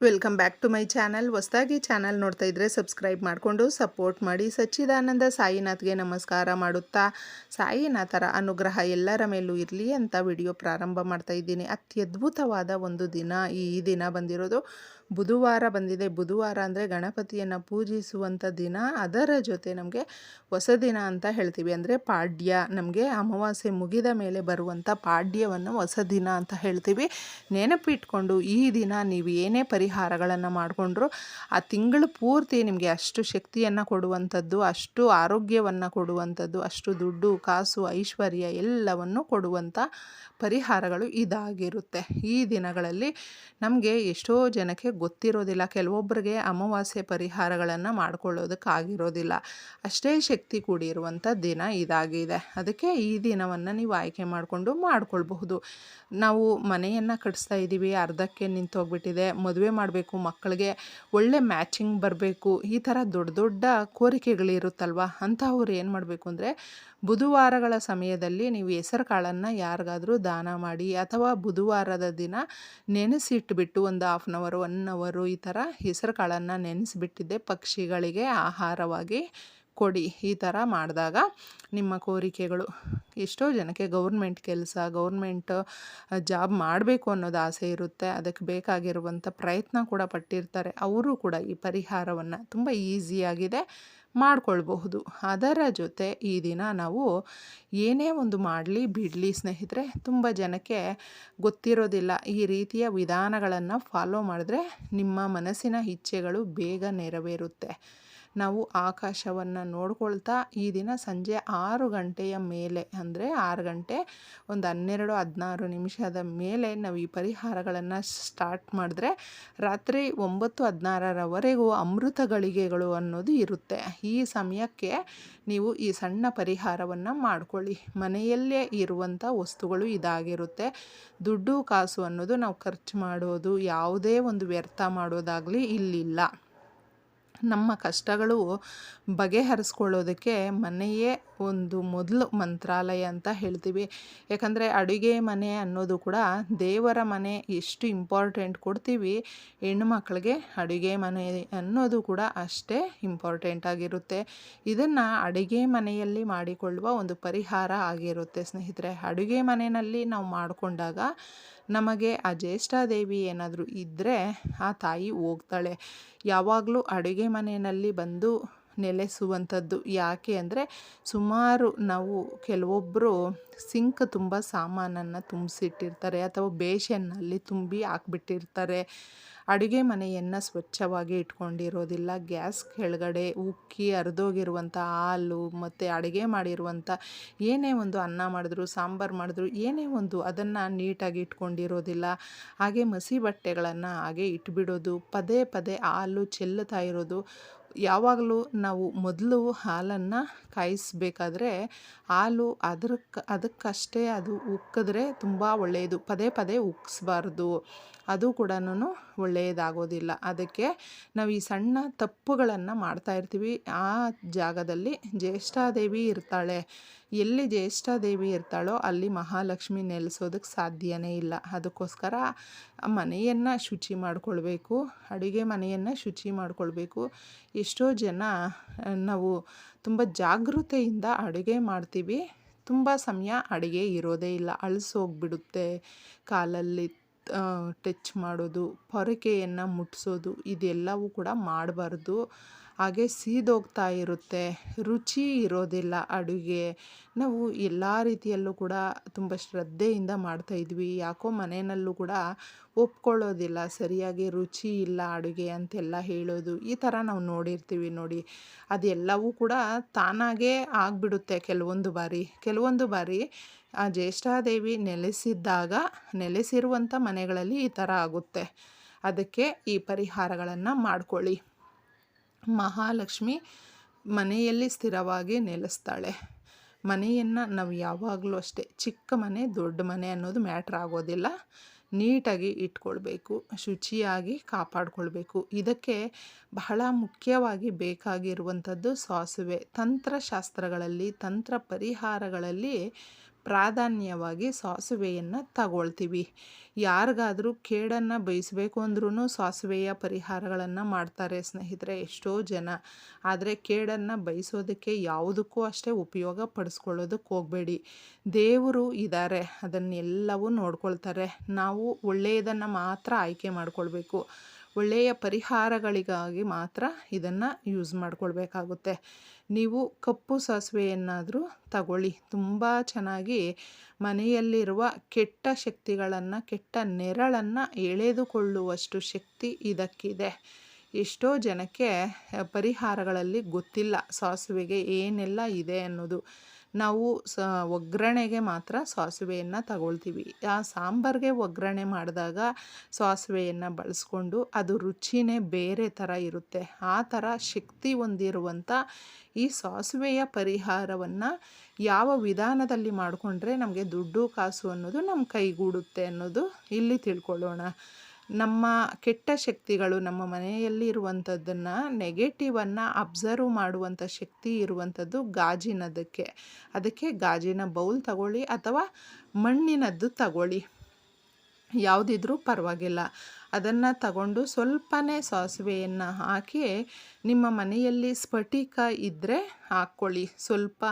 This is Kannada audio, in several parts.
Welcome back to my channel ಹೊಸದಾಗಿ ಚಾನಲ್ ನೋಡ್ತಾ ಇದ್ದರೆ ಸಬ್ಸ್ಕ್ರೈಬ್ ಮಾಡಿಕೊಂಡು ಸಪೋರ್ಟ್ ಮಾಡಿ. ಸಚ್ಚಿದಾನಂದ ಸಾಯಿನಾಥ್ಗೆ ನಮಸ್ಕಾರ ಮಾಡುತ್ತಾ, ಸಾಯಿನಾಥರ ಅನುಗ್ರಹ ಎಲ್ಲರ ಮೇಲೂ ಇರಲಿ ಅಂತ ವಿಡಿಯೋ ಪ್ರಾರಂಭ ಮಾಡ್ತಾ ಇದ್ದೀನಿ. ಅತ್ಯದ್ಭುತವಾದ ಒಂದು ದಿನ ಈ ದಿನ ಬಂದಿರೋದು. ಬುಧವಾರ ಬಂದಿದೆ. ಬುಧವಾರ ಅಂದರೆ ಗಣಪತಿಯನ್ನು ಪೂಜಿಸುವಂಥ ದಿನ. ಅದರ ಜೊತೆ ನಮಗೆ ಹೊಸ ದಿನ ಅಂತ ಹೇಳ್ತೀವಿ. ಅಂದರೆ ಪಾಡ್ಯ. ನಮಗೆ ಅಮಾವಾಸ್ಯೆ ಮುಗಿದ ಮೇಲೆ ಬರುವಂಥ ಪಾಡ್ಯವನ್ನು ಹೊಸ ದಿನ ಅಂತ ಹೇಳ್ತೀವಿ. ನೆನಪಿಟ್ಕೊಂಡು ಈ ದಿನ ನೀವು ಏನೇ ಪರಿಹಾರಗಳನ್ನು ಮಾಡಿಕೊಂಡ್ರು. ಆ ತಿಂಗಳು ಪೂರ್ತಿ ನಿಮಗೆ ಅಷ್ಟು ಶಕ್ತಿಯನ್ನು ಕೊಡುವಂಥದ್ದು, ಅಷ್ಟು ಆರೋಗ್ಯವನ್ನು ಕೊಡುವಂಥದ್ದು, ಅಷ್ಟು ದುಡ್ಡು, ಕಾಸು, ಐಶ್ವರ್ಯ ಎಲ್ಲವನ್ನು ಕೊಡುವಂಥ ಪರಿಹಾರಗಳು ಇದಾಗಿರುತ್ತೆ. ಈ ದಿನಗಳಲ್ಲಿ ನಮಗೆ ಎಷ್ಟೋ ಜನಕ್ಕೆ ಗೊತ್ತಿರೋದಿಲ್ಲ. ಕೆಲವೊಬ್ಬರಿಗೆ ಅಮಾವಾಸ್ಯೆ ಪರಿಹಾರಗಳನ್ನು ಮಾಡಿಕೊಳ್ಳೋದಕ್ಕಾಗಿರೋದಿಲ್ಲ. ಅಷ್ಟೇ ಶಕ್ತಿ ಕೂಡಿರುವಂಥ ದಿನ ಇದಾಗಿದೆ. ಅದಕ್ಕೆ ಈ ದಿನವನ್ನು ನೀವು ಆಯ್ಕೆ ಮಾಡಿಕೊಂಡು ಮಾಡಿಕೊಳ್ಬಹುದು. ನಾವು ಮನೆಯನ್ನು ಕಟ್ಸ್ತಾ ಇದ್ದೀವಿ ಅರ್ಧಕ್ಕೆ ನಿಂತೋಗ್ಬಿಟ್ಟಿದೆ, ಮದುವೆ ಮಾಡಬೇಕು, ಮಕ್ಕಳಿಗೆ ಒಳ್ಳೆ ಮ್ಯಾಚಿಂಗ್ ಬರಬೇಕು, ಈ ಥರ ದೊಡ್ಡ ದೊಡ್ಡ ಕೋರಿಕೆಗಳಿರುತ್ತಲ್ವ? ಅಂಥವ್ರು ಏನು ಮಾಡಬೇಕು ಅಂದರೆ, ಬುಧವಾರಗಳ ಸಮಯದಲ್ಲಿ ನೀವು ಹೆಸರು ಕಾಳನ್ನು ಯಾರಿಗಾದರೂ ದಾನ ಮಾಡಿ ಅಥವಾ ಬುಧವಾರದ ದಿನ ನೆನೆಸಿಟ್ಬಿಟ್ಟು ಒಂದು ಹಾಫ್ ಆನ್ ಅವರ್ ಒನ್ ಅವರು ಈ ಥರ ಹೆಸರು ಕಾಳನ್ನು ನೆನೆಸಿಬಿಟ್ಟಿದ್ದೆ ಪಕ್ಷಿಗಳಿಗೆ ಆಹಾರವಾಗಿ ಕೊಡಿ ಈ ಥರ ಮಾಡಿದಾಗ ನಿಮ್ಮ ಕೋರಿಕೆಗಳು ಎಷ್ಟೋ ಜನಕ್ಕೆ ಗೌರ್ಮೆಂಟ್ ಕೆಲಸ, ಗೌರ್ಮೆಂಟ್ ಜಾಬ್ ಮಾಡಬೇಕು ಅನ್ನೋದು ಆಸೆ ಇರುತ್ತೆ. ಅದಕ್ಕೆ ಬೇಕಾಗಿರುವಂಥ ಪ್ರಯತ್ನ ಕೂಡ ಪಟ್ಟಿರ್ತಾರೆ. ಅವರು ಕೂಡ ಈ ಪರಿಹಾರವನ್ನು ತುಂಬ ಈಸಿಯಾಗಿದೆ ಮಾಡ್ಕೊಳ್ಬಹುದು. ಅದರ ಜೊತೆ ಈ ದಿನ ನಾವು ಏನೇ ಒಂದು ಮಾಡಲಿ, ಬಿಡಲಿ ಸ್ನೇಹಿತರೆ, ತುಂಬ ಜನಕ್ಕೆ ಗೊತ್ತಿರೋದಿಲ್ಲ. ಈ ರೀತಿಯ ವಿಧಾನಗಳನ್ನು ಫಾಲೋ ಮಾಡಿದ್ರೆ ನಿಮ್ಮ ಮನಸ್ಸಿನ ಇಚ್ಛೆಗಳು ಬೇಗ ನೆರವೇರುತ್ತೆ. ನಾವು ಆಕಾಶವನ್ನು ನೋಡ್ಕೊಳ್ತಾ ಈ ದಿನ ಸಂಜೆ ಆರು ಗಂಟೆಯ ಮೇಲೆ, ಅಂದರೆ ಆರು ಗಂಟೆ ಒಂದು ಹನ್ನೆರಡು ಹದಿನಾರು ನಿಮಿಷದ ಮೇಲೆ ನಾವು ಈ ಪರಿಹಾರಗಳನ್ನು ಸ್ಟಾರ್ಟ್ ಮಾಡಿದ್ರೆ ರಾತ್ರಿ ಒಂಬತ್ತು ಹದಿನಾರರವರೆಗೂ ಅಮೃತ ಗಳಿಗೆಗಳು ಅನ್ನೋದು ಇರುತ್ತೆ. ಈ ಸಮಯಕ್ಕೆ ನೀವು ಈ ಸಣ್ಣ ಪರಿಹಾರವನ್ನು ಮಾಡ್ಕೊಳ್ಳಿ. ಮನೆಯಲ್ಲೇ ಇರುವಂಥ ವಸ್ತುಗಳು ಇದಾಗಿರುತ್ತೆ. ದುಡ್ಡು, ಕಾಸು ಅನ್ನೋದು ನಾವು ಖರ್ಚು ಮಾಡೋದು, ಯಾವುದೇ ಒಂದು ವ್ಯರ್ಥ ಮಾಡೋದಾಗಲಿ ಇಲ್ಲಿಲ್ಲ. ನಮ್ಮ ಕಷ್ಟಗಳು ಬಗೆಹರಿಸ್ಕೊಳ್ಳೋದಕ್ಕೆ ಮನೆಯೇ ಒಂದು ಮೊದಲು ಮಂತ್ರಾಲಯ ಅಂತ ಹೇಳ್ತೀವಿ. ಯಾಕಂದರೆ ಅಡುಗೆ ಮನೆ ಅನ್ನೋದು ಕೂಡ ದೇವರ ಮನೆ ಎಷ್ಟು ಇಂಪಾರ್ಟೆಂಟ್ ಕೊಡ್ತೀವಿ. ಹೆಣ್ಣು ಮಕ್ಕಳಿಗೆ ಅಡುಗೆ ಮನೆ ಅನ್ನೋದು ಕೂಡ ಅಷ್ಟೇ ಇಂಪಾರ್ಟೆಂಟ್ ಆಗಿರುತ್ತೆ. ಇದನ್ನು ಅಡುಗೆ ಮನೆಯಲ್ಲಿ ಮಾಡಿಕೊಳ್ಳುವ ಒಂದು ಪರಿಹಾರ ಆಗಿರುತ್ತೆ ಸ್ನೇಹಿತರೆ. ಅಡುಗೆ ಮನೆಯಲ್ಲಿ ನಾವು ಮಾಡಿಕೊಂಡಾಗ ನಮಗೆ ಆ ಜ್ಯೇಷ್ಠಾದೇವಿ ಏನಾದರೂ ಇದ್ದರೆ ಆ ತಾಯಿ ಹೋಗ್ತಾಳೆ. ಯಾವಾಗಲೂ ಅಡುಗೆ ಮನೆಯಲ್ಲಿ ಬಂದು ನೆಲೆಸುವಂಥದ್ದು ಯಾಕೆ ಅಂದರೆ ಸುಮಾರು ನಾವು ಕೆಲವೊಬ್ಬರು ಸಿಂಕ್ ತುಂಬ ಸಾಮಾನನ್ನು ತುಂಬಿಸಿಟ್ಟಿರ್ತಾರೆ ಅಥವಾ ಬೇಷನ್ನಲ್ಲಿ ತುಂಬಿ ಹಾಕ್ಬಿಟ್ಟಿರ್ತಾರೆ. ಅಡುಗೆ ಮನೆಯನ್ನು ಸ್ವಚ್ಛವಾಗಿ ಇಟ್ಕೊಂಡಿರೋದಿಲ್ಲ. ಗ್ಯಾಸ್ ಕೆಳಗಡೆ ಉಕ್ಕಿ ಹರಿದೋಗಿರುವಂಥ ಹಾಲು ಮತ್ತು ಅಡುಗೆ ಮಾಡಿರುವಂಥ ಏನೇ ಒಂದು ಅನ್ನ ಮಾಡಿದ್ರು, ಸಾಂಬಾರು ಮಾಡಿದ್ರು, ಏನೇ ಒಂದು ಅದನ್ನು ನೀಟಾಗಿ ಇಟ್ಕೊಂಡಿರೋದಿಲ್ಲ. ಹಾಗೆ ಮಸಿ ಬಟ್ಟೆಗಳನ್ನು ಹಾಗೆ ಇಟ್ಬಿಡೋದು, ಪದೇ ಪದೇ ಹಾಲು ಚೆಲ್ಲುತ್ತಾ ಇರೋದು ಯಾವಾಗಲೂ ನಾವು ಮೊದಲು ಹಾಲನ್ನು ಕಾಯಿಸಬೇಕಾದ್ರೆ ಹಾಲು ಅದಕ್ಕೆ ಅದಕ್ಕಷ್ಟೇ ಅದು ಉಕ್ಕಿದ್ರೆ ತುಂಬ ಒಳ್ಳೆಯದು ಪದೇ ಪದೇ ಉಕ್ಕಿಸ್ಬಾರ್ದು ಅದು ಕೂಡ ಒಳ್ಳೆಯದಾಗೋದಿಲ್ಲ ಅದಕ್ಕೆ ನಾವು ಈ ಸಣ್ಣ ತಪ್ಪುಗಳನ್ನು ಮಾಡ್ತಾ ಇರ್ತೀವಿ. ಆ ಜಾಗದಲ್ಲಿ ಜ್ಯೇಷ್ಠಾದೇವಿ ಇರ್ತಾಳೆ. ಎಲ್ಲಿ ಜ್ಯೇಷ್ಠಾದೇವಿ ಇರ್ತಾಳೋ ಅಲ್ಲಿ ಮಹಾಲಕ್ಷ್ಮಿ ನೆಲೆಸೋದಕ್ಕೆ ಸಾಧ್ಯವೇ ಇಲ್ಲ. ಅದಕ್ಕೋಸ್ಕರ ಮನೆಯನ್ನು ಶುಚಿ ಮಾಡಿಕೊಳ್ಬೇಕು, ಅಡುಗೆ ಮನೆಯನ್ನು ಶುಚಿ ಮಾಡಿಕೊಳ್ಬೇಕು. ಎಷ್ಟೋ ಜನ ನಾವು ತುಂಬ ಜಾಗೃತೆಯಿಂದ ಅಡುಗೆ ಮಾಡ್ತೀವಿ. ತುಂಬ ಸಮಯ ಅಡುಗೆ ಇರೋದೇ ಇಲ್ಲ. ಅಳಿಸೋಗ್ಬಿಡುತ್ತೆ ಕಾಲಲ್ಲಿ ಟಚ್ ಮಾಡೋದು, ಪೊರಕೆಯನ್ನು ಮುಟ್ಟಿಸೋದು ಇದೆಲ್ಲವೂ ಕೂಡ ಮಾಡಬಾರ್ದು. ಹಾಗೆ ಸೀದೋಗ್ತಾ ಇರುತ್ತೆ. ರುಚಿ ಇರೋದಿಲ್ಲ ಅಡುಗೆ. ನಾವು ಎಲ್ಲ ರೀತಿಯಲ್ಲೂ ಕೂಡ ತುಂಬ ಶ್ರದ್ಧೆಯಿಂದ ಮಾಡ್ತಾಯಿದ್ವಿ ಯಾಕೋ ಮನೆಯಲ್ಲೂ ಕೂಡ ಒಪ್ಕೊಳ್ಳೋದಿಲ್ಲ. ಸರಿಯಾಗಿ ರುಚಿ ಇಲ್ಲ ಅಡುಗೆ ಅಂತೆಲ್ಲ ಹೇಳೋದು. ಈ ಥರ ನಾವು ನೋಡಿರ್ತೀವಿ ನೋಡಿ. ಅದೆಲ್ಲವೂ ಕೂಡ ತಾನಾಗೇ ಆಗಿಬಿಡುತ್ತೆ ಕೆಲವೊಂದು ಬಾರಿ. ಕೆಲವೊಂದು ಬಾರಿ ಆ ಜ್ಯೇಷ್ಠಾದೇವಿ ನೆಲೆಸಿದ್ದಾಗ, ನೆಲೆಸಿರುವಂಥ ಮನೆಗಳಲ್ಲಿ ಈ ಥರ ಆಗುತ್ತೆ. ಅದಕ್ಕೆ ಈ ಪರಿಹಾರಗಳನ್ನು ಮಾಡ್ಕೊಳ್ಳಿ. ಮಹಾಲಕ್ಷ್ಮಿ ಮನೆಯಲ್ಲಿ ಸ್ಥಿರವಾಗಿ ನೆಲೆಸ್ತಾಳೆ. ಮನೆಯನ್ನು ನಾವು ಯಾವಾಗಲೂ ಅಷ್ಟೇ, ಚಿಕ್ಕ ಮನೆ ದೊಡ್ಡ ಮನೆ ಅನ್ನೋದು ಮ್ಯಾಟ್ರ್ ಆಗೋದಿಲ್ಲ. ನೀಟಾಗಿ ಇಟ್ಕೊಳ್ಬೇಕು, ಶುಚಿಯಾಗಿ ಕಾಪಾಡಿಕೊಳ್ಬೇಕು. ಇದಕ್ಕೆ ಬಹಳ ಮುಖ್ಯವಾಗಿ ಬೇಕಾಗಿರುವಂಥದ್ದು ಸಾಸುವೆ. ತಂತ್ರಶಾಸ್ತ್ರಗಳಲ್ಲಿ ತಂತ್ರ ಪರಿಹಾರಗಳಲ್ಲಿ ಪ್ರಾಧಾನ್ಯವಾಗಿ ಸಾಸಿವೆಯನ್ನು ತಗೊಳ್ತೀವಿ. ಯಾರಿಗಾದರೂ ಕೇಡನ್ನು ಬಯಸಬೇಕು ಅಂದ್ರೂ ಸಾಸಿವೆಯ ಪರಿಹಾರಗಳನ್ನು ಮಾಡ್ತಾರೆ ಸ್ನೇಹಿತರೆ ಎಷ್ಟೋ ಜನ. ಆದರೆ ಕೇಡನ್ನು ಬಯಸೋದಕ್ಕೆ ಯಾವುದಕ್ಕೂ ಅಷ್ಟೇ ಉಪಯೋಗ ಪಡಿಸ್ಕೊಳ್ಳೋದಕ್ಕೆ ಹೋಗಬೇಡಿ. ದೇವರು ಇದ್ದಾರೆ ಅದನ್ನೆಲ್ಲವೂ ನೋಡ್ಕೊಳ್ತಾರೆ. ನಾವು ಒಳ್ಳೆಯದನ್ನು ಮಾತ್ರ ಆಯ್ಕೆ ಮಾಡ್ಕೊಳ್ಬೇಕು. ಒಳ್ಳೆಯ ಪರಿಹಾರಗಳಿಗಾಗಿ ಮಾತ್ರ ಇದನ್ನು ಯೂಸ್ ಮಾಡ್ಕೊಳ್ಬೇಕಾಗುತ್ತೆ. ನೀವು ಕಪ್ಪು ಸಾಸಿವೆಯನ್ನಾದರೂ ತಗೊಳ್ಳಿ. ತುಂಬ ಚೆನ್ನಾಗಿ ಮನೆಯಲ್ಲಿರುವ ಕೆಟ್ಟ ಶಕ್ತಿಗಳನ್ನು, ಕೆಟ್ಟ ನೆರಳನ್ನು ಎಳೆದುಕೊಳ್ಳುವಷ್ಟು ಶಕ್ತಿ ಇದಕ್ಕಿದೆ. ಎಷ್ಟೋ ಜನಕ್ಕೆ ಪರಿಹಾರಗಳಲ್ಲಿ ಗೊತ್ತಿಲ್ಲ ಸಾಸಿವೆಗೆ ಏನೆಲ್ಲ ಇದೆ ಅನ್ನೋದು. ನಾವು ಸ, ಒಗ್ಗರಣೆಗೆ ಮಾತ್ರ ಸಾಸಿವೆಯನ್ನು ತಗೊಳ್ತೀವಿ. ಆ ಸಾಂಬಾರಿಗೆ ಒಗ್ಗರಣೆ ಮಾಡಿದಾಗ ಸಾಸಿವೆಯನ್ನು ಬಳಸ್ಕೊಂಡು ಅದು ರುಚಿನೇ ಬೇರೆ ಥರ ಇರುತ್ತೆ. ಆ ಥರ ಶಕ್ತಿ ಹೊಂದಿರುವಂಥ ಈ ಸಾಸಿವೆಯ ಪರಿಹಾರವನ್ನು ಯಾವ ವಿಧಾನದಲ್ಲಿ ಮಾಡಿಕೊಂಡ್ರೆ ನಮಗೆ ದುಡ್ಡು ಕಾಸು ಅನ್ನೋದು ನಮ್ಮ ಕೈಗೂಡುತ್ತೆ ಅನ್ನೋದು ಇಲ್ಲಿ ತಿಳ್ಕೊಳ್ಳೋಣ. ನಮ್ಮ ಕೆಟ್ಟ ಶಕ್ತಿಗಳು ನಮ್ಮ ಮನೆಯಲ್ಲಿ ಇರುವಂಥದ್ದನ್ನು ನೆಗೆಟಿವನ್ನು ಅಬ್ಸರ್ವ್ ಮಾಡುವಂಥ ಶಕ್ತಿ ಇರುವಂಥದ್ದು ಗಾಜಿನದಕ್ಕೆ. ಅದಕ್ಕೆ ಗಾಜಿನ ಬೌಲ್ ತಗೊಳ್ಳಿ ಅಥವಾ ಮಣ್ಣಿನದ್ದು ತಗೊಳ್ಳಿ. ಯಾವುದಿದ್ರೂ ಪರವಾಗಿಲ್ಲ. ಅದನ್ನು ತಗೊಂಡು ಸ್ವಲ್ಪನೇ ಸಾಸಿವೆಯನ್ನು ಹಾಕಿ ನಿಮ್ಮ ಮನೆಯಲ್ಲಿ ಸ್ಫಟಿಕ ಇದ್ದರೆ ಹಾಕ್ಕೊಳ್ಳಿ. ಸ್ವಲ್ಪ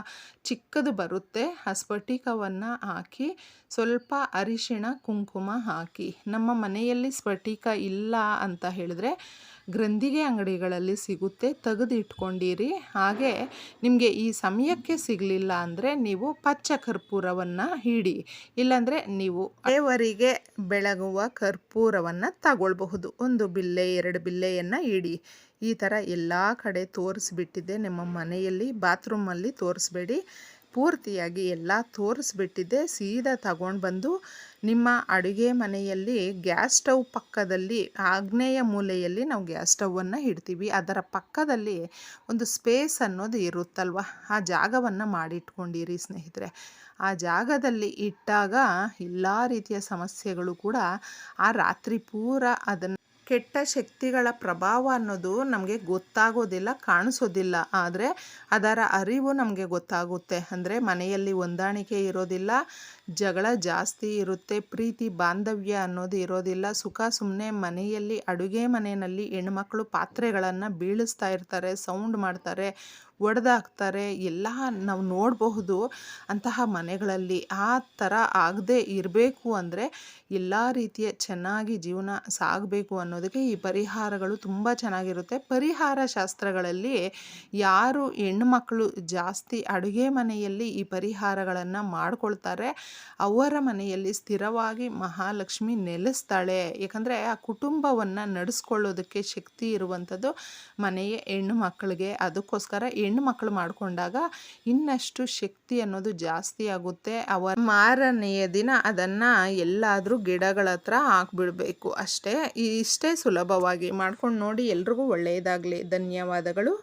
ಚಿಕ್ಕದು ಬರುತ್ತೆ. ಆ ಸ್ಫಟಿಕವನ್ನು ಹಾಕಿ ಸ್ವಲ್ಪ ಅರಿಶಿಣ, ಕುಂಕುಮ ಹಾಕಿ. ನಮ್ಮ ಮನೆಯಲ್ಲಿ ಸ್ಫಟಿಕ ಇಲ್ಲ ಅಂತ ಹೇಳಿದ್ರೆ ಗ್ರಂಥಿಗೆ ಅಂಗಡಿಗಳಲ್ಲಿ ಸಿಗುತ್ತೆ, ತೆಗೆದಿಟ್ಕೊಂಡಿರಿ. ಹಾಗೆ ನಿಮಗೆ ಈ ಸಮಯಕ್ಕೆ ಸಿಗಲಿಲ್ಲ ಅಂದರೆ ನೀವು ಪಚ್ಚ ಕರ್ಪೂರವನ್ನು ಹಿಡಿ, ಇಲ್ಲಾಂದರೆ ನೀವು ದೇವರಿಗೆ ಬೆಳಗುವ ಕರ್ಪೂರವನ್ನು ತಗೊಳ್ಬಹುದು. ಒಂದು ಬಿಲ್ಲೆ, ಎರಡು ಬಿಲ್ಲೆಯನ್ನು ಇಡಿ ಈ ಥರ ಎಲ್ಲ ಕಡೆ ತೋರಿಸ್ಬಿಟ್ಟಿದ್ದೆ. ನಿಮ್ಮ ಮನೆಯಲ್ಲಿ ಬಾತ್ರೂಮಲ್ಲಿ ತೋರಿಸ್ಬೇಡಿ. ಪೂರ್ತಿಯಾಗಿ ಎಲ್ಲ ತೋರಿಸ್ಬಿಟ್ಟಿದ್ದೆ, ಸೀದಾ ತಗೊಂಡು ಬಂದು ನಿಮ್ಮ ಅಡುಗೆ ಮನೆಯಲ್ಲಿ ಗ್ಯಾಸ್ ಸ್ಟವ್ ಪಕ್ಕದಲ್ಲಿ, ಆಗ್ನೇಯ ಮೂಲೆಯಲ್ಲಿ ನಾವು ಗ್ಯಾಸ್ ಸ್ಟವನ್ನು ಇಡ್ತೀವಿ. ಅದರ ಪಕ್ಕದಲ್ಲಿ ಒಂದು ಸ್ಪೇಸ್ ಅನ್ನೋದು ಇರುತ್ತಲ್ವ? ಆ ಜಾಗವನ್ನು ಮಾಡಿಟ್ಕೊಂಡಿರಿ ಸ್ನೇಹಿತರೆ. ಆ ಜಾಗದಲ್ಲಿ ಇಟ್ಟಾಗ ಎಲ್ಲ ರೀತಿಯ ಸಮಸ್ಯೆಗಳು ಕೂಡ ಆ ರಾತ್ರಿ ಪೂರ ಅದನ್ನು ಕೆಟ್ಟ ಶಕ್ತಿಗಳ ಪ್ರಭಾವ ಅನ್ನೋದು ನಮಗೆ ಗೊತ್ತಾಗೋದಿಲ್ಲ, ಕಾಣಿಸೋದಿಲ್ಲ. ಆದರೆ ಅದರ ಅರಿವು ನಮಗೆ ಗೊತ್ತಾಗುತ್ತೆ. ಅಂದರೆ ಮನೆಯಲ್ಲಿ ಹೊಂದಾಣಿಕೆ ಇರೋದಿಲ್ಲ ಜಗಳ ಜಾಸ್ತಿ ಇರುತ್ತೆ. ಪ್ರೀತಿ, ಬಾಂಧವ್ಯ ಅನ್ನೋದು ಇರೋದಿಲ್ಲ. ಸುಖ ಸುಮ್ಮನೆ ಮನೆಯಲ್ಲಿ, ಅಡುಗೆ ಮನೆಯಲ್ಲಿ ಹೆಣ್ಮಕ್ಳು ಪಾತ್ರೆಗಳನ್ನು ಬೀಳಿಸ್ತಾ ಇರ್ತಾರೆ, ಸೌಂಡ್ ಮಾಡ್ತಾರೆ, ಒಡೆದಾಕ್ತಾರೆ, ಎಲ್ಲ ನಾವು ನೋಡಬಹುದು ಅಂತಹ ಮನೆಗಳಲ್ಲಿ. ಆ ಥರ ಆಗದೆ ಇರಬೇಕು ಅಂದರೆ ಎಲ್ಲ ರೀತಿಯ ಚೆನ್ನಾಗಿ ಜೀವನ ಸಾಗಬೇಕು ಅನ್ನೋದಕ್ಕೆ ಈ ಪರಿಹಾರಗಳು ತುಂಬ ಚೆನ್ನಾಗಿರುತ್ತೆ. ಪರಿಹಾರ ಶಾಸ್ತ್ರಗಳಲ್ಲಿ ಯಾರು ಹೆಣ್ಣುಮಕ್ಕಳು ಜಾಸ್ತಿ ಅಡುಗೆ ಮನೆಯಲ್ಲಿ ಈ ಪರಿಹಾರಗಳನ್ನು ಮಾಡ್ಕೊಳ್ತಾರೆ ಅವರ ಮನೆಯಲ್ಲಿ ಸ್ಥಿರವಾಗಿ ಮಹಾಲಕ್ಷ್ಮಿ ನೆಲೆಸ್ತಾಳೆ. ಯಾಕಂದರೆ ಆ ಕುಟುಂಬವನ್ನು ನಡೆಸ್ಕೊಳ್ಳೋದಕ್ಕೆ ಶಕ್ತಿ ಇರುವಂಥದ್ದು ಮನೆಯ ಹೆಣ್ಣು ಮಕ್ಕಳಿಗೆ. ಅದಕ್ಕೋಸ್ಕರ ಹೆಣ್ಣು ಮಕ್ಕಳು ಮಾಡಿಕೊಂಡಾಗ ಇನ್ನಷ್ಟು ಶಕ್ತಿ ಅನ್ನೋದು ಜಾಸ್ತಿ ಆಗುತ್ತೆ. ಅವರ ಮಾರನೆಯ ದಿನ ಅದನ್ನು ಎಲ್ಲಾದರೂ ಗಿಡಗಳ ಹತ್ರ ಹಾಕ್ಬಿಡಬೇಕು. ಅಷ್ಟೇ, ಇಷ್ಟೇ ಸುಲಭವಾಗಿ ಮಾಡ್ಕೊಂಡು ನೋಡಿ ಎಲ್ರಿಗೂ ಒಳ್ಳೆಯದಾಗಲಿ ಧನ್ಯವಾದಗಳು.